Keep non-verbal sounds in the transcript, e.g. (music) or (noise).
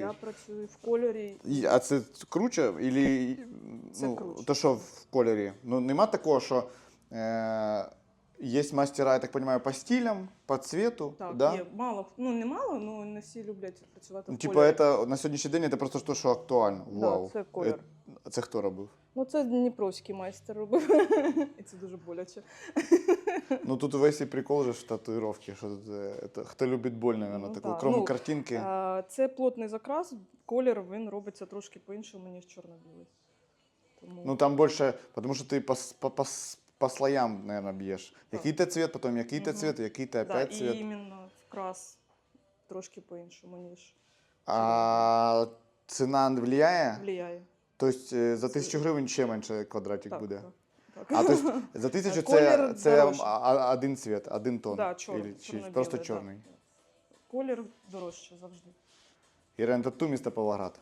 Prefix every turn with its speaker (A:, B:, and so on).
A: Я працюю в кольорі.
B: І- А це круче? Ілі,
A: Це
B: ну,
A: круче.
B: То що в кольорі? Ну нема такого, що е, є мастера, я так розумію, по стилям, по цвету.
A: Так,
B: да?
A: є мало, ну не мало, але не всі люблять працювати
B: Ну,
A: в
B: Типа,
A: кольорі.
B: это на сьогоднішній день це просто то, що актуально.
A: Да,
B: Вау.
A: це колір.
B: Е, Це хто робив?
A: Ну це Дніпровський майстер робив. І це дуже боляче.
B: Ну тут весь і прикол же в татуїровці, що тут, е, это, хто любить боль, наверное,
A: Ну,
B: таку, крім
A: Ну,
B: картинки.
A: А, Це плотний закрас, колір він робиться трошки по-іншому, ніж чорно-білий. Тому
B: Ну там більше, тому що ти по, по, по, по слоям, наверное, б'єш. Який-то цвет, потім який-то цвет, який-то
A: да,
B: опять
A: і
B: цвет.
A: іменно вкрас трошки по-іншому, ніж
B: А ціна влияє?
A: влияє.
B: Тобто е, за тисячу гривень ще менше квадратик
A: Так,
B: буде.
A: так.
B: А тобто (laughs) за тисячу це, це один цвет, один тон.
A: Да,
B: чорний, чи
A: просто
B: просто
A: да. Колір дорожче завжди.
B: Ірен, тату місто Павлоград.